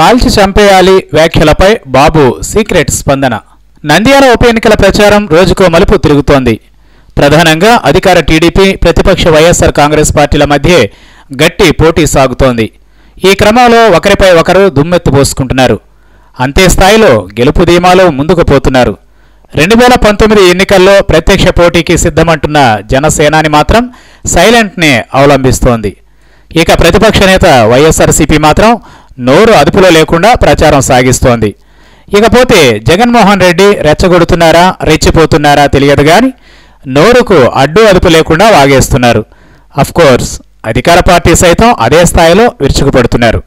కాల్చి చంపేయాలి వ్యాఖ్యలపై బాబు సీక్రెట్ స్పందన. నంద్యాల ఉప ఎన్నికల ప్రచారం రోజుకో మలుపు తిరుగుతోంది. ప్రధానంగా అధికార టీడీపీ ప్రతిపక్ష వైఎస్ఆర్ కాంగ్రెస్ పార్టీల మధ్య గట్టి పోటీ సాగుతోంది. ఈ క్రమంలో ఒకరిపై ఒకరు దుమ్మెత్తు పోసుకుంటున్నారు. అంతే స్థాయిలో గెలుపు ధీమాలో ముందుకు పోతున్నారు. రెండు వేల పంతొమ్మిది ఎన్నికల్లో ప్రత్యక్ష పోటీకి సిద్ధమంటున్న జనసేనాని మాత్రం సైలెంట్నే అవలంబిస్తోంది. ఇక ప్రతిపక్ష నేత వైఎస్ఆర్సీపీ మాత్రం నోరు అదుపులో లేకుండా ప్రచారం సాగిస్తోంది. ఇకపోతే జగన్మోహన్ రెడ్డి రెచ్చగొడుతున్నారా రెచ్చిపోతున్నారా తెలియదు గాని నోరుకు అడ్డు అదుపు లేకుండా వాగేస్తున్నారు. అఫ్కోర్స్ అధికార పార్టీ సైతం అదే స్థాయిలో విరుచుకుపడుతున్నారు.